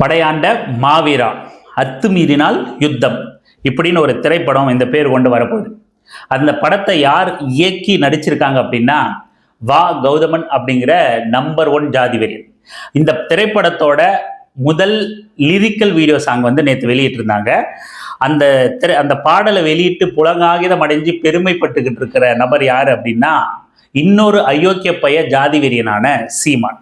படையாண்ட மாவீரா அத்துமீறினால் யுத்தம். இப்படின்னு ஒரு திரைப்படம் இந்த பேர் கொண்டு வரப்போகுது. அந்த படத்தை யார் இயக்கி நடிச்சிருக்காங்க அப்படின்னா வா கௌதமன் அப்படிங்கிற நம்பர் ஒன் ஜாதிவெறியன் இந்த திரைப்படத்தோட முதல் லிரிக்கல் வீடியோ சாங் வந்து நேற்று வெளியிட்டிருந்தாங்க. அந்த திரை அந்த பாடலை வெளியிட்டு புலங்காகிதம் அடைஞ்சு பெருமைப்பட்டுக்கிட்டு இருக்கிற நபர் யார் அப்படின்னா இன்னொரு அயோக்கிய பைய ஜாதி வெறியனான சீமான்.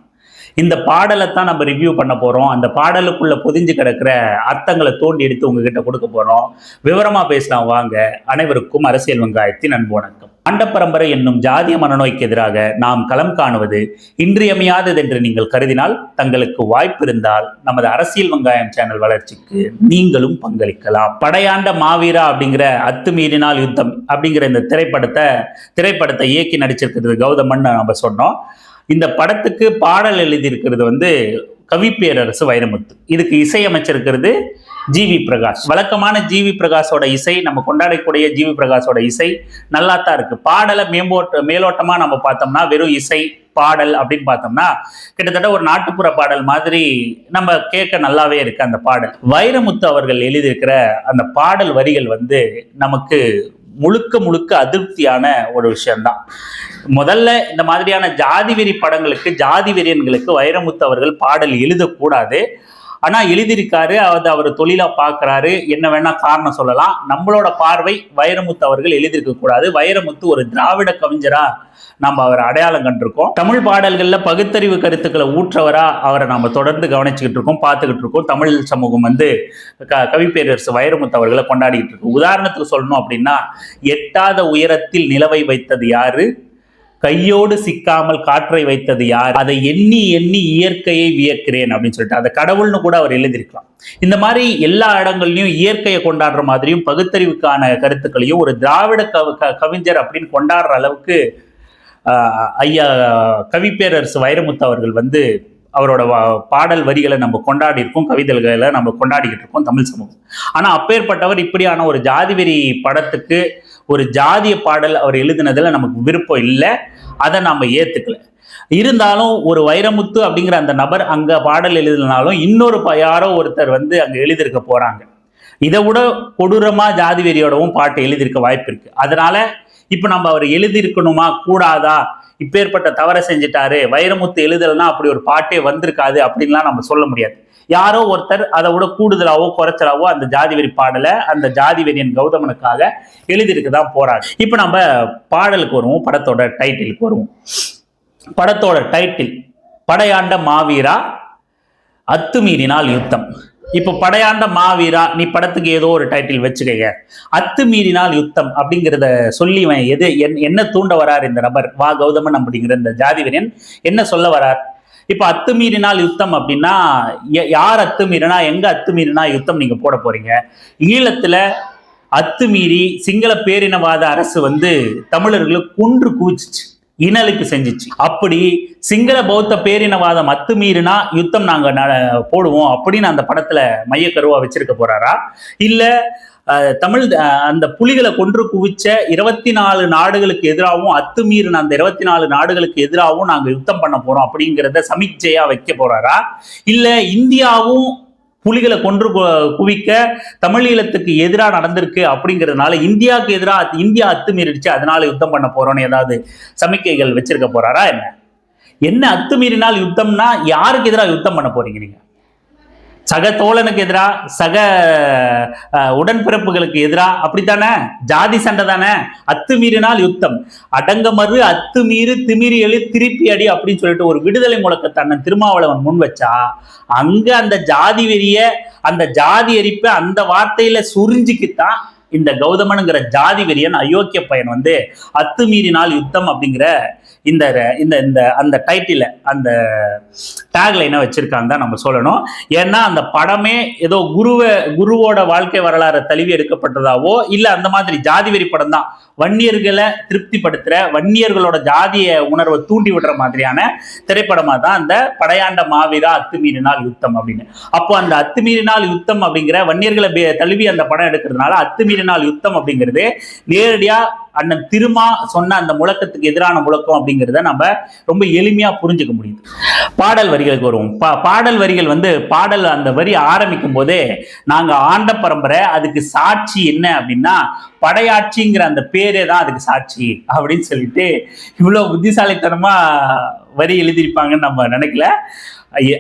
இந்த பாடலை தான் நம்ம ரிவ்யூ பண்ண போகிறோம் அந்த பாடலுக்குள்ளே பொதிஞ்சு கிடக்கிற அர்த்தங்களை தோண்டி எடுத்து உங்ககிட்ட கொடுக்க போகிறோம் விவரமா பேசலாம். வாங்க. அனைவருக்கும் அரசியல் வெங்காயத்தின் அன்பு வணக்கம். ஆண்டப்பரம்பரை என்னும் ஜாதிய மனநோய்க்கு எதிராக நாம் களம் காணுவது இன்றியமையாதது என்று நீங்கள் கருதினால் தங்களுக்கு வாய்ப்பு இருந்தால் நமது அரசியல் வெங்காயம் சேனல் வளர்ச்சிக்கு நீங்களும் பங்களிக்கலாம். படையாண்ட மாவீரா அப்படிங்கிற அத்துமீறினால் யுத்தம் அப்படிங்கிற இந்த திரைப்படத்தை திரைப்படத்தை இயக்கி நடிச்சிருக்கிறது கௌதமன் நம்ம சொன்னோம். இந்த படத்துக்கு பாடல் எழுதியிருக்கிறது வந்து கவிப்பேரரசு வைரமுத்து. இதுக்கு இசையமைச்சிருக்கிறது ஜிவி பிரகாஷ். வழக்கமான ஜிவி பிரகாஷோட இசை நம்ம கொண்டாடக்கூடிய ஜிவி பிரகாஷோட இசை நல்லா தான் இருக்கு. பாடலை மேம்போட்ட மேலோட்டமா நம்ம பார்த்தோம்னா வெறும் இசை பாடல் அப்படின்னு பார்த்தோம்னா கிட்டத்தட்ட ஒரு நாட்டுப்புற பாடல் மாதிரி நம்ம கேட்க நல்லாவே இருக்கு அந்த பாடல். வைரமுத்து அவர்கள் எழுதியிருக்கிற அந்த பாடல் வரிகள் வந்து நமக்கு முழுக்க முழுக்க அதிருப்தியான ஒரு விஷயம்தான். முதல்ல இந்த மாதிரியான ஜாதி வெறி படங்களுக்கு ஜாதி வெறியன்களுக்கு வைரமுத்து அவர்கள் பாடல் எழுதக்கூடாது. ஆனா எழுதியிருக்காரு அது அவர் தொழிலா பார்க்கறாரு என்ன வேணா காரணம் சொல்லலாம். நம்மளோட பார்வை வைரமுத்து அவர்கள் எழுதியிருக்க கூடாது. வைரமுத்து ஒரு திராவிட கவிஞரா நம்ம அவர் அடையாளம் கண்டிருக்கோம். தமிழ் பாடல்கள்ல பகுத்தறிவு கருத்துக்களை ஊற்றவரா அவரை நம்ம தொடர்ந்து கவனிச்சுக்கிட்டு இருக்கோம் பார்த்துக்கிட்டு இருக்கோம். தமிழ் சமூகம் வந்து க கவிப்பேரரசு வைரமுத்து அவர்களை கொண்டாடிக்கிட்டு இருக்கோம் உதாரணத்துக்கு சொல்லணும் அப்படின்னா எட்டாத உயரத்தில் நிலவை வைத்தது யாரு? கையோடு சிக்காமல் காற்றை வைத்தது யார்? அதை எண்ணி எண்ணி இயற்கையை வியக்கிறேன் அப்படின்னு சொல்லிட்டு அதை கடவுள்னு கூட அவர் எழுதியிருக்கலாம். இந்த மாதிரி எல்லா இடங்கள்லையும் இயற்கையை கொண்டாடுற மாதிரியும் பகுத்தறிவுக்கான கருத்துக்களையும் ஒரு திராவிட கவி க- கவிஞர் அப்படின்னு கொண்டாடுற அளவுக்கு ஆஹ், ஐயா கவிப்பேரரசு வைரமுத்து அவர்கள் வந்து அவரோட வா- பாடல் வரிகளை நம்ம கொண்டாடி இருக்கோம் கவிதைகளை நம்ம கொண்டாடிக்கிட்டு இருக்கோம் தமிழ் சமூகம். ஆனா அப்பேற்பட்டவர் இப்படியான ஒரு ஜாதிவெறி படத்துக்கு ஒரு ஜாதிய பாடல் அவர் எழுதினதில் நமக்கு விருப்பம் இல்லை. அதை நாம் ஏற்றுக்கல இருந்தாலும் ஒரு வைரமுத்து அப்படிங்கிற அந்த நபர் அங்கே பாடல் எழுதினாலும் இன்னொரு யாரோ ஒருத்தர் வந்து அங்கே எழுதியிருக்க போகிறாங்க இதை விட கொடூரமாக ஜாதி வெறியோடவும் பாட்டு எழுதியிருக்க வாய்ப்பு இருக்குது அதனால் இப்ப நம்ம அவர் எழுதியிருக்கணுமா? கூடாதா? இப்பேற்பட்ட தவறை செஞ்சிட்டாரு. வைரமுத்து எழுதலைன்னா அப்படி ஒரு பாட்டே வந்திருக்காது அப்படின்லாம் நம்ம சொல்ல முடியாது. யாரோ ஒருத்தர் அதை விட கூடுதலாவோ குறைச்சலாவோ அந்த ஜாதி வெறி பாடலை அந்த ஜாதி வெறியன் கௌதமனுக்காக எழுதிருக்கு தான் போறாங்க இப்போ நம்ம பாடலுக்கு வருவோம். படத்தோட டைட்டிலுக்கு வருவோம். படத்தோட டைட்டில் படையாண்ட மாவீரா அத்துமீறினால் யுத்தம். இப்போ படையாண்ட மாவீரா நீ படத்துக்கு ஏதோ ஒரு டைட்டில் வச்சுக்கங்க. அத்துமீறினால் யுத்தம் அப்படிங்கிறத சொல்லி இவன் எது என்ன தூண்ட வரார் இந்த நபர் வா கௌதமன் அப்படிங்கிற இந்த ஜாதிவரியன் என்ன சொல்ல வரார்? இப்ப அத்துமீறினால் யுத்தம் அப்படின்னா ய- யார் அத்துமீறினா எங்க அத்துமீறினா யுத்தம் நீங்க போட போறீங்க? ஈழத்துல அத்துமீறி சிங்கள பேரினவாத அரசு வந்து தமிழர்களை குன்று குவிச்சிச்சு இனலுக்கு செஞ்சிச்சு. அப்படி சிங்கள பௌத்த பேரினவாதம் அத்துமீறினா யுத்தம் நாங்க ந- போடுவோம் அப்படின்னு அந்த படத்துல மையக்கருவா வச்சிருக்க போறாரா? இல்ல தமிழ் அந்த புலிகளை கொன்று குவிச்ச இருபத்தி நாலு நாடுகளுக்கு எதிராகவும் அத்துமீறின அந்த இருபத்தி நாலு நாடுகளுக்கு எதிராகவும் நாங்க யுத்தம் பண்ண போறோம் அப்படிங்கிறத சமிக்ஜையா வைக்க போறாரா? இல்ல இந்தியாவும் புலிகளை கொன்று குவிக்க தமிழீழத்துக்கு எதிராக நடந்திருக்கு அப்படிங்கிறதுனால இந்தியாவுக்கு எதிராக இந்தியா அத்துமீறிடுச்சு. அதனால யுத்தம் பண்ண போறோம்னு ஏதாவது சமிக்கைகள் வச்சிருக்க போறாரா என்ன? என்ன அத்துமீறினால் யுத்தம்னா யாருக்கு எதிராக யுத்தம் பண்ண போறீங்க நீங்க? சக தோழனுக்கு எதிராக சக உடன்பிறப்புகளுக்கு எதிராக அப்படித்தானே? ஜாதி சண்டை தானே? அத்துமீறினால் யுத்தம். அடங்கமறு அத்துமீறு திமிரி எழு திருப்பி அடி அப்படின்னு சொல்லிட்டு ஒரு விடுதலை முழக்கத்தை அண்ணன் திருமாவளவன் முன் வச்சா அங்க அந்த ஜாதி வெறிய அந்த ஜாதி எரிப்பை அந்த வார்த்தையில சுரிஞ்சிக்குத்தான் இந்த கௌதமனுங்கிற ஜாதி வெறியன் அயோக்கிய பையன் வந்து அத்துமீறினால் யுத்தம் அப்படிங்கிற இந்த இந்த இந்த அந்த டைட்டில அந்த டேக்லைனை வச்சிருக்காங்க தான் நம்ம சொல்லணும். ஏன்னா அந்த படமே ஏதோ குருவை குருவோட வாழ்க்கை வரலாறு தழுவி எடுக்கப்பட்டதாவோ இல்லை அந்த மாதிரி ஜாதி வெறி படம் தான் வன்னியர்களை திருப்திப்படுத்துகிற வன்னியர்களோட ஜாதிய உணர்வை தூண்டி விடுற மாதிரியான திரைப்படமாக தான் அந்த படையாண்ட மாவீரா அத்துமீறினால் யுத்தம் அப்படின்னு. அப்போ அந்த அத்துமீறினால் யுத்தம் அப்படிங்கிற வன்னியர்களை தழுவி அந்த படம் எடுக்கிறதுனால அத்துமீறினால் யுத்தம் அப்படிங்கிறது நேரடியாக அண்ணன் திருமா சொன்ன அந்த முழக்கத்துக்கு எதிரான முழக்கம் அப்படிங்கிறத நம்ம ரொம்ப எளிமையா புரிஞ்சுக்க முடியுது. பாடல் வரிகளுக்கு வருவோம். பா பாடல் வரிகள் வந்து பாடல் அந்த வரி ஆரம்பிக்கும் போதே நாங்க ஆண்ட பரம்பரை அதுக்கு சாட்சி என்ன அப்படின்னா படையாட்சிங்கிற அந்த பேரே தான் அதுக்கு சாட்சி அப்படின்னு சொல்லிட்டு இவ்வளவு புத்திசாலித்தனமா வரி எழுதியிருப்பாங்கன்னு நம்ம நினைக்கல.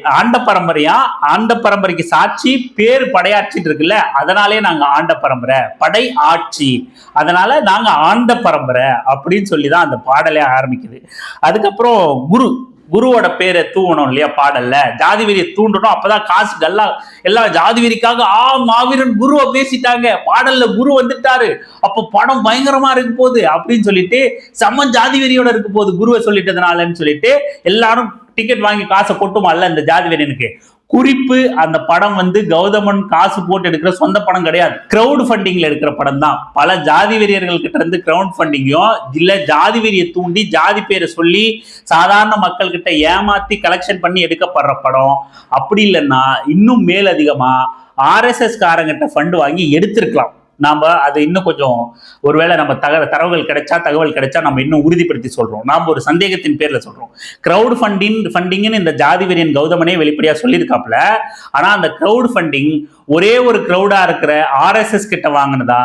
ஆண்ட பரம்பரையா? ஆண்ட பரம்பரைக்கு சாட்சி பேர் படையாட்சிட்டு இருக்குல்ல அதனாலே நாங்க ஆண்ட பரம்பரை. படை ஆட்சி. அதனால நாங்க ஆண்ட பரம்பரை அப்படின்னு சொல்லி தான் அந்த பாடலே ஆரம்பிக்குது. அதுக்கப்புறம் குரு. குருவோட பேரை தூவணும் இல்லையா பாடல்ல? ஜாதி வெறியை தூண்டணும். அப்பதான் காசு எல்லாம் எல்லாம் ஜாதி வெறிக்காக ஆ மாவீரன் குருவை பேசிட்டாங்க. பாடல்ல குரு வந்துட்டாரு. அப்போ படம் பயங்கரமா இருக்க போகுது அப்படின்னு சொல்லிட்டு செம்ம ஜாதி வெறியோட இருக்க போகுது குருவை சொல்லிட்டதுனாலன்னு சொல்லிட்டு எல்லாரும் டிக்கெட் வாங்கி காசை கொட்டுமால்ல இந்த ஜாதி வெறியனுக்கு குறிப்பு அந்த படம் வந்து கௌதமன் காசு போட்டு எடுக்கிற சொந்த படம் கிடையாது. கிரௌட் ஃபண்டிங்ல எடுக்கிற படம் தான். பல ஜாதி வெறியர்கள் கிட்ட இருந்து கிரௌட் ஃபண்டிங்கும் இல்ல ஜாதி வெறியை தூண்டி ஜாதி பேரை சொல்லி சாதாரண மக்கள் கிட்ட ஏமாத்தி கலெக்ஷன் பண்ணி எடுக்கப்படுற படம் அப்படி இல்லைன்னா இன்னும் மேலதிகமா ஆர்எஸ்எஸ் காரங்கிட்ட ஃபண்ட் வாங்கி எடுத்திருக்கலாம். நாம் அது இன்னும் கொஞ்சம் ஒருவேளை நம்ம தக தரவுகள் கிடைச்சா தகவல் கிடைச்சா நம்ம இன்னும் உறுதிப்படுத்தி சொல்கிறோம் நாம் ஒரு சந்தேகத்தின் பேரில் சொல்கிறோம் க்ரௌட் ஃபண்டிங் ஃபண்டிங்னு இந்த ஜாதி வெறியன் கௌதமனே வெளிப்படையாக சொல்லியிருக்காப்புல. ஆனால் அந்த க்ரௌட் ஃபண்டிங் ஒரே ஒரு க்ரௌடாக இருக்கிற ஆர்எஸ்எஸ் கிட்ட வாங்கினதா?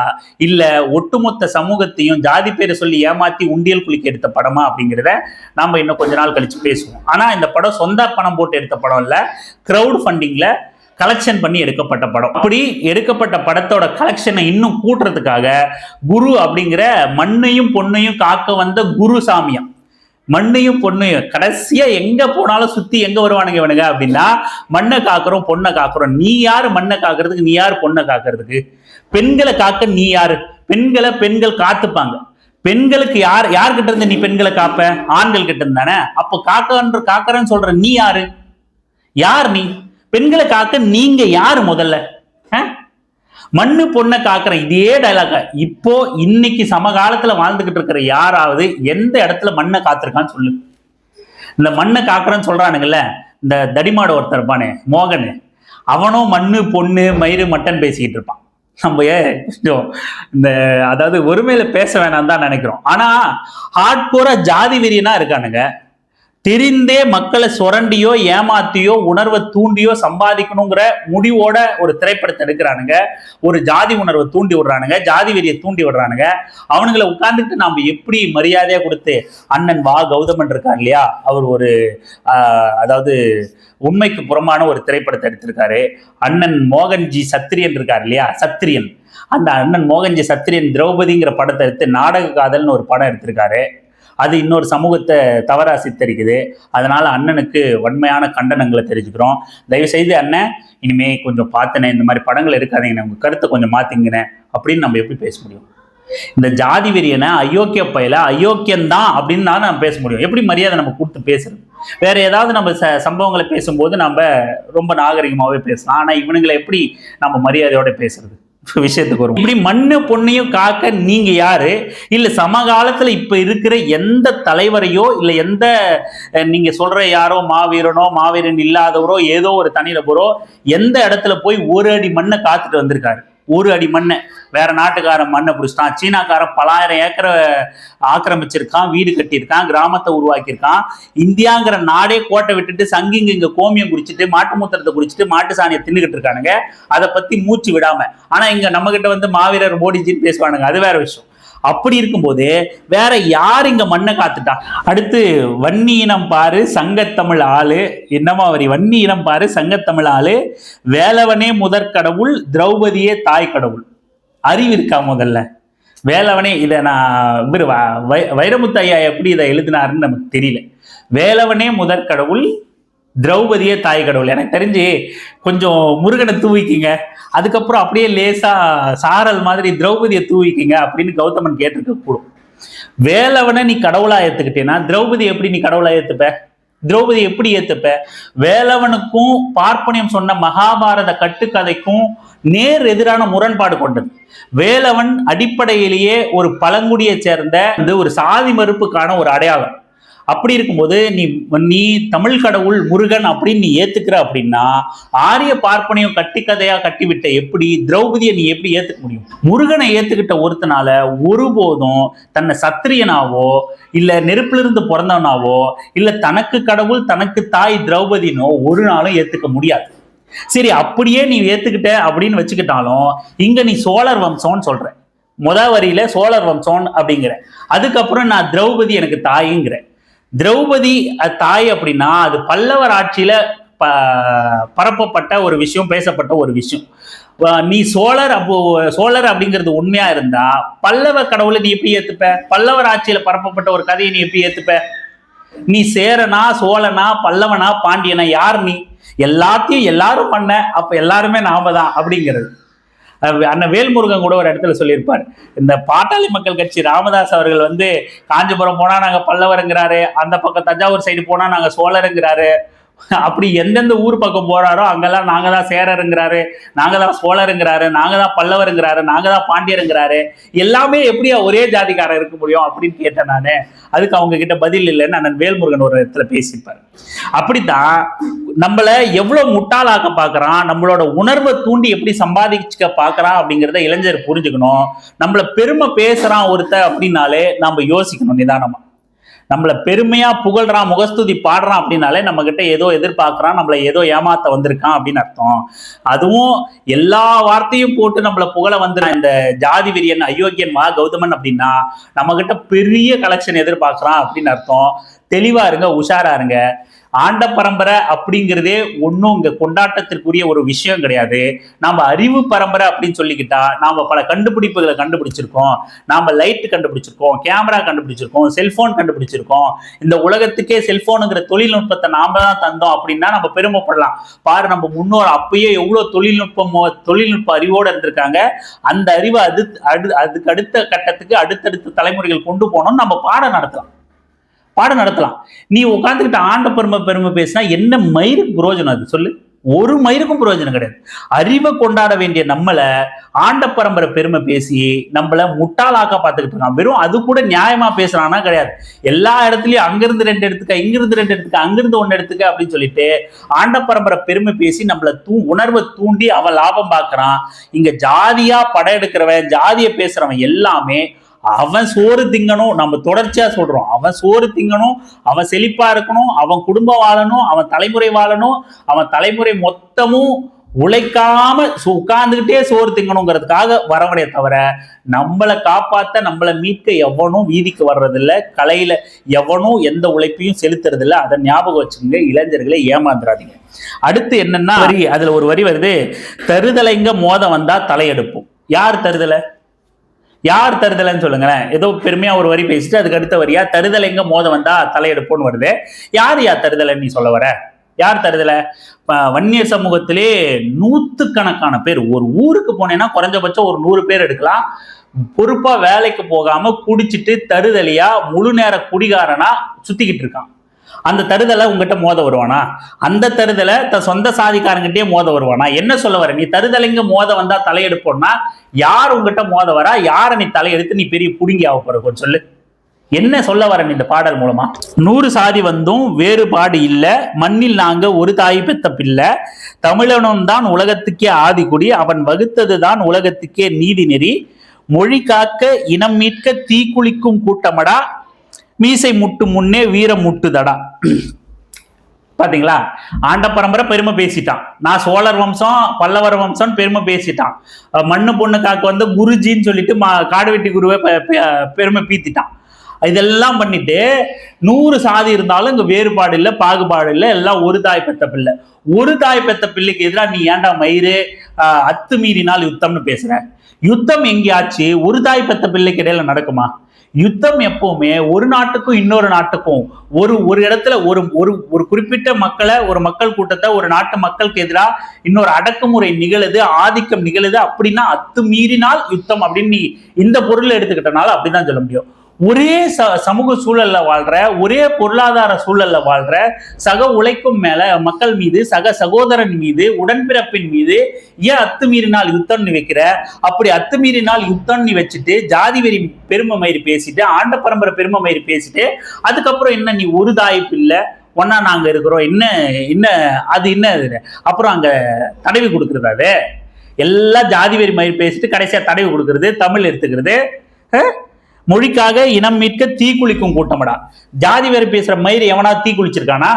இல்லை ஒட்டுமொத்த சமூகத்தையும் ஜாதி பேரை சொல்லி ஏமாற்றி உண்டியல் குளிக்க எடுத்த படமா அப்படிங்கிறத நாம் இன்னும் கொஞ்ச நாள் கழித்து பேசுவோம். ஆனால் இந்த படம் சொந்த பணம் போட்டு எடுத்த படம் இல்லை. க்ரௌட் ஃபண்டிங்கில் கலெக்ஷன் பண்ணி எடுக்கப்பட்ட படம். அப்படி எடுக்கப்பட்ட படத்தோட கலெக்ஷனை இன்னும் கூட்டுறதுக்காக குரு அப்படிங்கிற மண்ணையும் பொண்ணையும் காக்க வந்த குரு சாமியம் மண்ணையும் பொண்ணையும் கடைசியா எங்க போனாலும் சுத்தி எங்க வருவானுங்க இவனுங்க அப்படின்னா மண்ணை காக்குறோம் பொண்ணை காக்குறோம். நீ யாரு மண்ணை காக்குறதுக்கு? நீ யாரு பொண்ணை காக்குறதுக்கு? பெண்களை காக்க நீ யாரு? பெண்களை பெண்கள் காத்துப்பாங்க. பெண்களுக்கு யார் யார்கிட்ட இருந்து நீ பெண்களை காப்ப? ஆண்கள் கிட்ட இருந்தானே அப்போ காக்கன்ற காக்கறன்னு சொல்ற நீ யாரு? யார் நீ? பெண்களை காக்க நீங்க யார் முதல்ல? மண்ணு பொண்ணை காக்குற இதே டைலாக இப்போ இன்னைக்கு சமகாலத்துல வாழ்ந்துகிட்டு இருக்கிற யாராவது எந்த இடத்துல மண்ணை காத்திருக்கான்னு சொல்லு. இந்த மண்ணை காக்குறேன்னு சொல்றானுங்கல்ல இந்த தடிமாடு ஒருத்தர் இருப்பானே மோகன். அவனும் மண்ணு பொண்ணு மயிறு மட்டன் பேசிக்கிட்டு இருப்பான். நம்ம ஏன் கொஞ்சம் இந்த அதாவது ஒருமையில பேச வேணாம் தான் நினைக்கிறோம். ஆனா ஹார்ட்கோரா ஜாதி வெறியனா இருக்கானுங்க. தெரிந்தே மக்களை சுரண்டியோ ஏமாத்தியோ உணர்வை தூண்டியோ சம்பாதிக்கணுங்கிற முடிவோட ஒரு திரைப்படத்தை எடுக்கிறானுங்க. ஒரு ஜாதி உணர்வை தூண்டி விடுறானுங்க. ஜாதி வெறியை தூண்டி விடுறானுங்க. அவனுங்களை உட்கார்ந்துட்டு நாம் எப்படி மரியாதையா கொடுத்து அண்ணன் வா கௌதமன் இருக்கார் இல்லையா? அவர் ஒரு அதாவது உண்மைக்கு புறமான ஒரு திரைப்படத்தை எடுத்திருக்காரு. அண்ணன் மோகன்ஜி சத்திரியன் இருக்கார் இல்லையா? சத்திரியன். அந்த அண்ணன் மோகன்ஜி சத்திரியன் திரௌபதிங்கிற படத்தை எடுத்து நாடக காதல்னு ஒரு படம் எடுத்திருக்காரு. அது இன்னொரு சமூகத்தை தவறாக சித்தரிக்குது. அதனால் அண்ணனுக்கு வன்மையான கண்டனங்களை தெரிஞ்சுக்கிறோம். தயவுசெய்து அண்ணன் இனிமே கொஞ்சம் பார்த்தனே இந்த மாதிரி படங்கள் எடுக்காதீங்கண்ணே உங்கள் கருத்தை கொஞ்சம் மாற்றிங்கண்ணே அப்படின்னு நம்ம எப்படி பேச முடியும்? இந்த ஜாதி வெறியனை அயோக்கிய பயில அயோக்கியந்தான் அப்படின்னு தான் நம்ம பேச முடியும். எப்படி மரியாதை நம்ம கொடுத்து பேசுறது? வேற ஏதாவது நம்ம ச சம்பவங்களை பேசும்போது நம்ம ரொம்ப நாகரிகமாகவே பேசலாம். ஆனால் இவனுங்களை எப்படி நம்ம மரியாதையோட பேசுறது? விஷயத்துக்கு வரும் இப்படி மண்ணு பொண்ணையும் காக்க நீங்க யாரு? இல்ல சமகாலத்துல இப்ப இருக்கிற எந்த தலைவரையோ இல்ல எந்த நீங்க சொல்ற யாரோ மாவீரனோ மாவீரன் இல்லாதவரோ ஏதோ ஒரு தனிநபரோ எந்த இடத்துல போய் ஒரு அடி மண்ணை காத்துட்டு வந்திருக்காரு? ஒரு அடி மண்ணை. வேற நாட்டுக்காரன் மண்ணை பிடிச்சிட்டான். சீனாக்காரன் பலாயிரம் ஏக்கரை ஆக்கிரமிச்சிருக்கான் வீடு கட்டியிருக்கான் கிராமத்தை உருவாக்கியிருக்கான். இந்தியாங்கிற நாடே கோட்டை விட்டுட்டு சங்கிங்க இங்க கோமியம் குடிச்சிட்டு மாட்டு மூத்திரத்தை குடிச்சிட்டு மாட்டு சாணியை தின்னுகிட்டு இருக்கானுங்க. அதை பத்தி மூச்சு விடாம. ஆனா இங்க நம்ம கிட்ட வந்து மாவீரர் மோடிஜின்னு பேசுவானுங்க. அது வேற விஷயம். அப்படி இருக்கும்போது வேற யார் இங்க மண்ணை காத்துட்டா? அடுத்து வன்னி இனம் பாரு சங்கத்தமிழ் ஆளு. என்னமா வரி? வன்னி இனம் பாரு சங்கத்தமிழ் ஆளு. வேலவனே முதற்கடவுள் திரௌபதியே தாய் கடவுள். அறிவு இருக்கா முதல்ல? வேலவனே இதை நான் இவர் வை- வைரமுத்து ஐயா எப்படி இதை எழுதினாருன்னு நமக்கு தெரியல. வேலவனே முதற்கடவுள் திரௌபதியே தாய் கடவுள். எனக்கு தெரிஞ்சு கொஞ்சம் முருகனை தூவிக்கிங்க. அதுக்கப்புறம் அப்படியே லேசா சாரல் மாதிரி திரௌபதியை தூவிக்கிங்க அப்படின்னு கௌதமன் கேட்டிருக்க கூடும். வேலவனை நீ கடவுளா ஏத்துக்கிட்டேன்னா திரௌபதி எப்படி நீ கடவுளா ஏத்துப்ப? திரௌபதி எப்படி ஏத்துப்ப? வேலவனுக்கும் பார்ப்பனியம் சொன்ன மகாபாரத கட்டுக்கதைக்கும் நேர் எதிரான முரண்பாடு கொண்டது. வேலவன் அடிப்படையிலேயே ஒரு பழங்குடியை சேர்ந்த ஒரு சாதி மறுப்புக்கான ஒரு அடையாளம். அப்படி இருக்கும்போது நீ நீ தமிழ் கடவுள் முருகன் அப்படின்னு நீ ஏத்துக்கிற அப்படின்னா ஆரிய பார்ப்பனையும் கட்டி கதையா கட்டிவிட்ட எப்படி திரௌபதியை நீ எப்படி ஏத்துக்க முடியும்? முருகனை ஏத்துக்கிட்ட ஒருத்தனால ஒருபோதும் தன்னை சத்திரியனாவோ இல்ல நெருப்பிலிருந்து பிறந்தவனாவோ இல்ல தனக்கு கடவுள் தனக்கு தாய் திரௌபதினோ ஒரு நாளும் ஏத்துக்க முடியாது. சரி அப்படியே நீ ஏத்துக்கிட்ட அப்படின்னு வச்சுக்கிட்டாலும் இங்க நீ சோழர் வம்சம்னு சொல்ற. முத வரியில சோழர் வம்சம் அப்படிங்கிற. அதுக்கப்புறம் நான் திரௌபதி எனக்கு தாய்ங்கிறேன். திரௌபதி தாய் அப்படின்னா அது பல்லவர் ஆட்சியில ப பரப்பப்பட்ட ஒரு விஷயம் பேசப்பட்ட ஒரு விஷயம். நீ சோழர் அப்போ சோழர் அப்படிங்கிறது உண்மையா இருந்தா பல்லவ கடவுளை நீ எப்படி ஏத்துப்ப? பல்லவர் ஆட்சியில பரப்பப்பட்ட ஒரு கதையை நீ எப்படி ஏத்துப்ப? நீ சேரனா சோழனா பல்லவனா பாண்டியனா யார் நீ? எல்லாத்தையும் எல்லாரும் பண்ண அப்ப எல்லாருமே நாம தான் அப்படிங்கிறது. அண்ணன் வேல்முருகன் கூட ஒரு இடத்துல சொல்லியிருப்பார். இந்த பாட்டாளி மக்கள் கட்சி ராமதாஸ் அவர்கள் வந்து காஞ்சிபுரம் போனால் நாங்கள் பல்லவருங்கிறாரு அந்த பக்கம் தஞ்சாவூர் சைடு போனால் நாங்கள் சோழருங்கிறாரு அப்படி எந்தெந்த ஊர் பக்கம் போறாரோ அங்கெல்லாம் நாங்க தான் சேரருங்கிறாரு நாங்க தான் சோழருங்கிறாரு நாங்க தான் பல்லவருங்கிறாரு நாங்க தான் பாண்டியருங்கிறாரு. எல்லாமே எப்படியா ஒரே ஜாதிக்காரர் இருக்க முடியும் அப்படின்னு கேட்டேன் நானு. அதுக்கு அவங்க கிட்ட பதில் இல்லைன்னு அண்ணன் வேல்முருகன் ஒரு இடத்துல பேசிப்பார். அப்படித்தான் நம்மள எவ்வளவு முட்டாளாக்க பார்க்கறான் நம்மளோட உணர்வை தூண்டி எப்படி சம்பாதிச்சுக்க பாக்குறான் அப்படிங்கிறத இளைஞர் புரிஞ்சுக்கணும். நம்மள பெருமை பேசுறான் ஒருத்த அப்படின்னாலே நம்ம யோசிக்கணும் நிதானமா. நம்மள பெருமையா புகழ்றான் முகஸ்துதி பாடுறான் அப்படின்னாலே நம்ம கிட்ட ஏதோ எதிர்பார்க்கறான் நம்மள ஏதோ ஏமாத்த வந்திருக்கான் அப்படின்னு அர்த்தம். அதுவும் எல்லா வார்த்தையும் போட்டு நம்மள புகழ வந்து இந்த ஜாதி விரியன் அயோக்கியன் மா கௌதமன் அப்படின்னா நம்ம கிட்ட பெரிய கலெக்ஷன் எதிர்பார்க்கறான் அப்படின்னு அர்த்தம். தெளிவா இருங்க உஷாரா இருங்க. ஆண்ட பரம்பரை அப்படிங்கிறதே ஒன்றும் இங்கே கொண்டாட்டத்திற்குரிய ஒரு விஷயம் கிடையாது. நாம் அறிவு பரம்பரை அப்படின்னு சொல்லிக்கிட்டா நாம் பல கண்டுபிடிப்புகளை கண்டுபிடிச்சிருக்கோம். நாம் லைட் கண்டுபிடிச்சிருக்கோம் கேமரா கண்டுபிடிச்சிருக்கோம் செல்ஃபோன் கண்டுபிடிச்சிருக்கோம். இந்த உலகத்துக்கே செல்ஃபோனுங்கிற தொழில்நுட்பத்தை நாம் தான் தந்தோம் அப்படின்னா நம்ம பெருமைப்படலாம். பாரு நம்ம முன்னோர் அப்பயே எவ்வளோ தொழில்நுட்பம் தொழில்நுட்ப அறிவோடு இருந்திருக்காங்க. அந்த அறிவை அது அது அதுக்கு அடுத்த கட்டத்துக்கு அடுத்தடுத்த தலைமுறைகள் கொண்டு போனோம் நம்ம பாடம் நடத்தலாம். பாடம் நடத்தலாம். நீ உட்காந்துக்கிட்ட ஆண்ட பெருமை பெருமை பேசினா என்ன மயிருக்கு பிரயோஜனம் அது? சொல்லு. ஒரு மயிருக்கும் பிரயோஜனம் கிடையாது. அறிவை கொண்டாட வேண்டிய நம்மளை ஆண்ட பரம்பரை பெருமை பேசி நம்மள முட்டாளாக்க பார்த்துக்கிட்டு இருக்கான். வெறும் அது கூட நியாயமா பேசுறானா கிடையாது. எல்லா இடத்துலயும் அங்கிருந்து ரெண்டு எடுத்துக்க இங்கிருந்து ரெண்டு எடுத்துக்க அங்கிருந்து ஒன்று எடுத்துக்க அப்படின்னு சொல்லிட்டு ஆண்ட பரம்பரை பெருமை பேசி நம்மளை தூ உணர்வை தூண்டி அவன் லாபம் பார்க்கறான். இங்க ஜாதியா படம் எடுக்கிறவன் ஜாதியை பேசுறவன் எல்லாமே அவன் சோறு திங்கணும் நம்ம தொடர்ச்சியா சொல்றோம். அவன் சோறு திங்கணும் அவன் செழிப்பா இருக்கணும் அவன் குடும்பம் வாழணும் அவன் தலைமுறை வாழணும் அவன் தலைமுறை மொத்தமும் உழைக்காம சு- உட்கார்ந்துகிட்டே சோறு திங்கணுங்கிறதுக்காக வரவடைய தவிர நம்மளை காப்பாத்த நம்மளை மீட்க எவனும் வீதிக்கு வர்றதில்ல கலையில எவனும் எந்த உழைப்பையும் செலுத்துறதில்ல. அதை ஞாபகம் வச்சுங்க இளைஞர்களை ஏமாந்துடாதீங்க அடுத்து என்னன்னா வரி அதுல ஒரு வரி வருது தருதலைங்க மோதம் வந்தா தலையெடுப்போம். யார் தருதலை? யார் தருதலைன்னு சொல்லுங்களேன். ஏதோ பெருமையா ஒரு வரி பேசிட்டு அதுக்கு அடுத்த வரியா தருதல் எங்க மோத வந்தா தலையெடுப்போன்னு வருது. யார் யார் தருதலைன்னு நீ சொல்ல வர? யார் தருதலை? ப- வன்னியர் சமூகத்திலே நூத்துக்கணக்கான பேர். ஒரு ஊருக்கு போனேன்னா குறைஞ்சபட்சம் ஒரு நூறு பேர் எடுக்கலாம். பொறுப்பா வேலைக்கு போகாம குடிச்சிட்டு தருதலியா முழு நேர குடிகாரனா சுத்திக்கிட்டு இருக்கான். அந்த தருதலை உங்ககிட்ட மோத வருவானா? அந்த தருதலை தன் சொந்த சாதிக்காரங்கிட்டே மோத வருவானா? என்ன சொல்ல வர? நீ தருதலைங்க மோத வந்தா தலையெடுப்போம்னா யார் உங்ககிட்ட மோத வரா? யாரை நீ தலையெடுத்து நீ பெரிய புடுங்கி ஆக போற? கொஞ்சம் சொல்லு. என்ன சொல்ல வரேன் இந்த பாடல் மூலமா? நூறு சாதி வந்தும் வேறுபாடு இல்லை மண்ணில் நாங்க ஒரு தாய் பெத்த பிள்ளை. தமிழனும் தான் உலகத்துக்கே ஆதிக்குடி அவன் வகுத்தது தான் உலகத்துக்கே நீதி நெறி. மொழி காக்க இனம் மீட்க தீக்குளிக்கும் கூட்டமடா மீசை முட்டு முன்னே வீர முட்டுதடா. பாத்தீங்களா? ஆண்ட பரம்பரை பெருமை பேசிட்டான். நான் சோழர் வம்சம் பல்லவர் வம்சம் பெருமை பேசிட்டான். மண்ணு பொண்ணு காக்க வந்து குருஜின்னு சொல்லிட்டு மா காடுவெட்டி குருவை பெருமை பீத்திட்டான். இதெல்லாம் பண்ணிட்டு நூறு சாதி இருந்தாலும் இங்க வேறுபாடு இல்லை பாகுபாடு இல்லை எல்லாம் ஒரு தாய் பெத்த பிள்ளை. ஒரு தாய் பெத்த பிள்ளைக்கு எதிராக நீ ஏன்டா மயிறு அத்துமீறினால் அத்து மீறினால் யுத்தம்னு பேசுற. யுத்தம் எங்கேயாச்சு? ஒரு தாய் பெத்த பிள்ளைக்கு இடையில நடக்குமா? யுத்தம் எப்பவுமே ஒரு நாட்டுக்கும் இன்னொரு நாட்டுக்கும் ஒரு ஒரு இடத்துல ஒரு ஒரு ஒரு குறிப்பிட்ட மக்களை ஒரு மக்கள் கூட்டத்தை ஒரு நாட்டு மக்களுக்கு எதிராக இன்னொரு அடக்குமுறை நிகழுது ஆதிக்கம் நிகழுது அப்படின்னா அத்து மீறினால் யுத்தம் அப்படின்னு நீ இந்த பொருளை எடுத்துக்கிட்டனால அப்படிதான் சொல்ல முடியும். ஒரே ச சமூக சூழல்ல வாழ்ற ஒரே பொருளாதார சூழல்ல வாழ்ற சக உழைக்கும் மேல மக்கள் மீது சக சகோதரன் மீது உடன்பிறப்பின் மீது ஏன் அத்துமீறினால் யுத்தம்னு வைக்கிற? அப்படி அத்துமீறினால் யுத்தம் நீ வச்சுட்டு ஜாதி வெறி பெருமை மயிறு பேசிட்டு ஆண்ட பரம்பரை பெருமை மயிறு பேசிட்டு அதுக்கப்புறம் என்ன நீ ஒரு தாய்ப்பு இல்லை ஒன்னா நாங்க இருக்கிறோம் என்ன என்ன அது என்ன அது? அப்புறம் அங்க தடவி கொடுக்கறது அது எல்லாம் ஜாதி வெறி மயிர் பேசிட்டு கடைசியா தடவி கொடுக்குறது தமிழ் எடுத்துக்கிறது மொழிக்காக இனம் மீட்க தீக்குளிக்கும் கூட்டமடா. ஜாதி வேறு பேசுற மயிர் எவனா தீ குளிச்சிருக்கானா?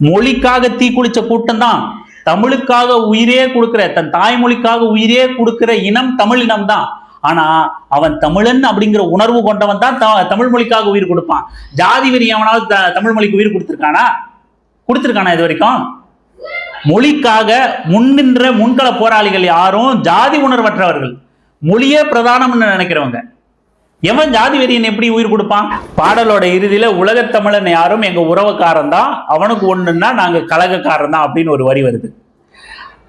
மொழிக்காக தீக்குளிச்ச கூட்டம் தான் தமிழுக்காக உயிரே கொடுக்கிற தன் தாய்மொழிக்காக உயிரே கொடுக்கிற இனம் தமிழ் இனம் தான் ஆனா அவன் தமிழன் அப்படிங்கிற உணர்வு கொண்டவன் தான் த- தமிழ் மொழிக்காக உயிர் கொடுப்பான். ஜாதி வெறி எவனாவது த- தமிழ் மொழிக்கு உயிர் கொடுத்துருக்கானா? கொடுத்துருக்கானா இது வரைக்கும்? மொழிக்காக முன்னின்ற முன்கள போராளிகள் யாரும் ஜாதி உணர்வற்றவர்கள். மொழியே பிரதானம்னு நினைக்கிறவங்க. எவன் ஜாதி வெறியன் எப்படி உயிர் கொடுப்பான்? பாடலோட இறுதியில உலகத்தமிழன் யாரும் எங்க உறவுக்காரன் தான் அவனுக்கு ஒண்ணுன்னா நாங்க கழகக்காரன் தான் அப்படின்னு ஒரு வரி வருது.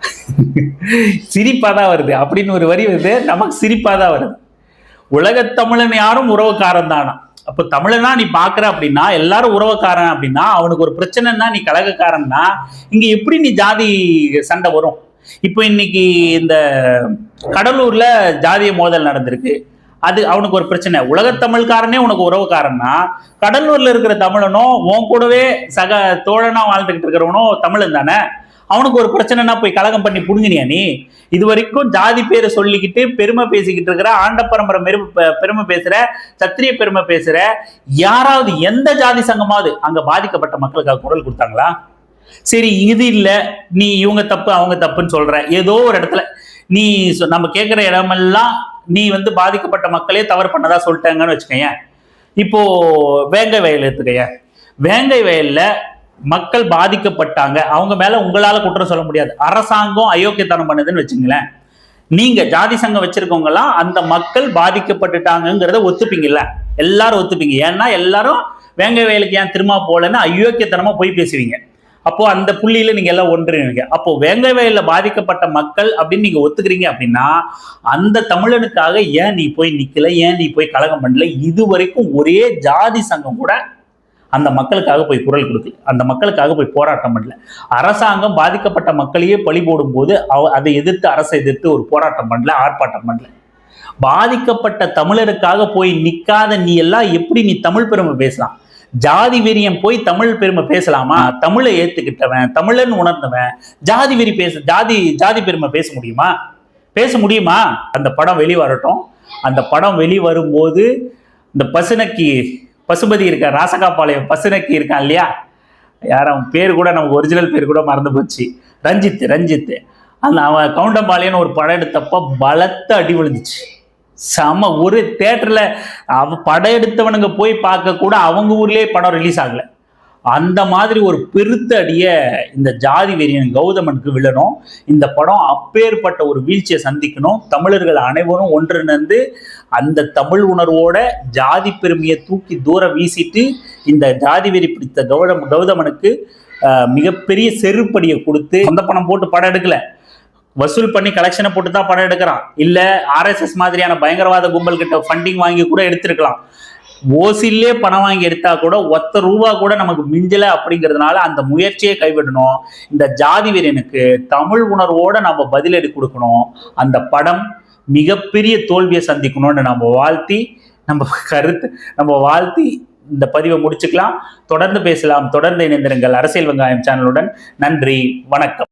சிரிப்பா தான் வருது. அப்படின்னு ஒரு வரி வருது. நமக்கு சிரிப்பா தான் வருது. உலகத்தமிழன் யாரும் உறவுக்காரன் தானா? அப்போ தமிழனா நீ பாக்குற அப்படின்னா எல்லாரும் உறவுக்காரன் அப்படின்னா அவனுக்கு ஒரு பிரச்சனைன்னா நீ கழகக்காரன்னா இங்க எப்படி நீ ஜாதி சண்டை வரும்? இப்போ இன்னைக்கு இந்த கடலூர்ல ஜாதிய மோதல் நடந்திருக்கு. அது அவனுக்கு ஒரு பிரச்சனை. உலகத்தமிழ்காரனே உனக்கு உறவுக்காரன்னா கடலூர்ல இருக்கிற தமிழனும் உன் கூடவே சக தோழனா வாழ்ந்துகிட்டு இருக்கிறவனோ தமிழன் தானே? அவனுக்கு ஒரு பிரச்சனைனா போய் கலகம் பண்ணி புடுங்கினியா நீ? இது வரைக்கும் ஜாதி பேரை சொல்லிக்கிட்டு பெருமை பேசிக்கிட்டு இருக்கிற ஆண்ட பரம்பரை மெரு பெருமை பேசுற சத்திரிய பெருமை பேசுற யாராவது எந்த ஜாதி சங்கமாவது அங்க பாதிக்கப்பட்ட மக்களுக்காக குரல் கொடுத்தாங்களா? சரி இது இல்லை. நீ இவங்க தப்பு அவங்க தப்புன்னு சொல்ற. ஏதோ ஒரு இடத்துல நீ நம்ம கேட்குற இடமெல்லாம் நீ வந்து பாதிக்கப்பட்ட மக்களே தவறு பண்ணதா சொல்லிட்டாங்கன்னு வச்சுக்கோங்க இப்போ வேங்கை வயல் எடுத்துக்கைய வேங்கை வயல்ல மக்கள் பாதிக்கப்பட்டாங்க. அவங்க மேல உங்களால குற்றம் சொல்ல முடியாது. அரசாங்கம் அயோக்கியத்தனம் பண்ணுதுன்னு வச்சுங்களேன். நீங்க ஜாதி சங்கம் வச்சிருக்கவங்கலாம் அந்த மக்கள் பாதிக்கப்பட்டுட்டாங்கங்கிறத ஒத்துப்பீங்கல்ல. எல்லாரும் ஒத்துப்பீங்க. ஏன்னா எல்லாரும் வேங்கை வயலுக்கு ஏன் திரும்ப போலன்னு அயோக்கியத்தனமா போய் பேசுவீங்க. அப்போ அந்த புள்ளியில நீங்க எல்லாம் ஒன்றிணைங்க. அப்போ வேங்கை வயல்ல பாதிக்கப்பட்ட மக்கள் அப்படின்னு நீங்க ஒத்துக்கிறீங்க அப்படின்னா அந்த தமிழனுக்காக ஏன் நீ போய் நிக்கல? ஏன் நீ போய் கலகம் பண்ணல? இது வரைக்கும் ஒரே ஜாதி சங்கம் கூட அந்த மக்களுக்காக போய் குரல் கொடுக்கல. அந்த மக்களுக்காக போய் போராட்டம் பண்ணல. அரசாங்கம் பாதிக்கப்பட்ட மக்களையே பழி போடும்போது அவ அதை எதிர்த்து அரசை எதிர்த்து ஒரு போராட்டம் பண்ணல ஆர்ப்பாட்டம் பண்ணல. பாதிக்கப்பட்ட தமிழருக்காக போய் நிற்காத நீ எல்லாம் எப்படி நீ தமிழ் பெருமை பேசலாம்? ஜாதி வெறியம் போய் தமிழ் பெருமை பேசலாமா? தமிழை ஏத்துக்கிட்டவன் தமிழன் உணர்ந்தவன் ஜாதி வெறி பேச ஜாதி ஜாதி பெருமை பேச முடியுமா? பேச முடியுமா? அந்த படம் வெளிவரட்டும். அந்த படம் வெளி வரும்போது இந்த பசுனக்கி பசுபதி இருக்க ராசகாபாளையம் பசுனக்கி இருக்கான் இல்லையா? யார் அவன் பேர் கூட நமக்கு ஒரிஜினல் பேர் கூட மறந்து போச்சு. ரஞ்சித் ரஞ்சித். அந்த அவன் கவுண்டம்பாளையன்னு ஒரு படம் எடுத்தப்ப பலத்த அடி விழுந்துச்சு. செம ஒரு தேட்டரில் அவ படம் எடுத்தவனுங்க போய் பார்க்க கூட அவங்க ஊர்லயே படம் ரிலீஸ் ஆகலை. அந்த மாதிரி ஒரு பெருத்த அடிய இந்த ஜாதி வெறியன் கௌதமனுக்கு விழணும். இந்த படம் அப்பேற்பட்ட ஒரு வீழ்ச்சியை சந்திக்கணும். தமிழர்கள் அனைவரும் ஒன்றிணைந்து அந்த தமிழ் உணர்வோட ஜாதி பெருமையை தூக்கி தூரம் வீசிட்டு இந்த ஜாதி வெறி பிடித்த கௌதம் கௌதமனுக்கு மிகப்பெரிய செருப்படியை கொடுத்து சொந்த பணம் போட்டு படம் எடுக்கலை. வசூல் பண்ணி கலெக்ஷனை போட்டு தான் படம் எடுக்கிறான். இல்ல ஆர்எஸ்எஸ் மாதிரியான பயங்கரவாத கும்பல் கிட்ட ஃபண்டிங் வாங்கி கூட எடுத்திருக்கலாம். ஓசிலே பணம் வாங்கி எடுத்தா கூட ஒத்த ரூபா கூட நமக்கு மிஞ்சல அப்படிங்கிறதுனால அந்த முயற்சியை கைவிடணும். இந்த ஜாதி வீரனுக்கு தமிழ் உணர்வோட நம்ம பதிலடி கொடுக்கணும். அந்த படம் மிகப்பெரிய தோல்வியை சந்திக்கணும்னு நம்ம வாழ்த்தி நம்ம கருத்து நம்ம வாழ்த்தி இந்த பதிவை முடிச்சுக்கலாம். தொடர்ந்து பேசலாம். தொடர்ந்து இணைந்திருங்கள். அரசியல் வெங்காயம் சேனலுடன் நன்றி. வணக்கம்.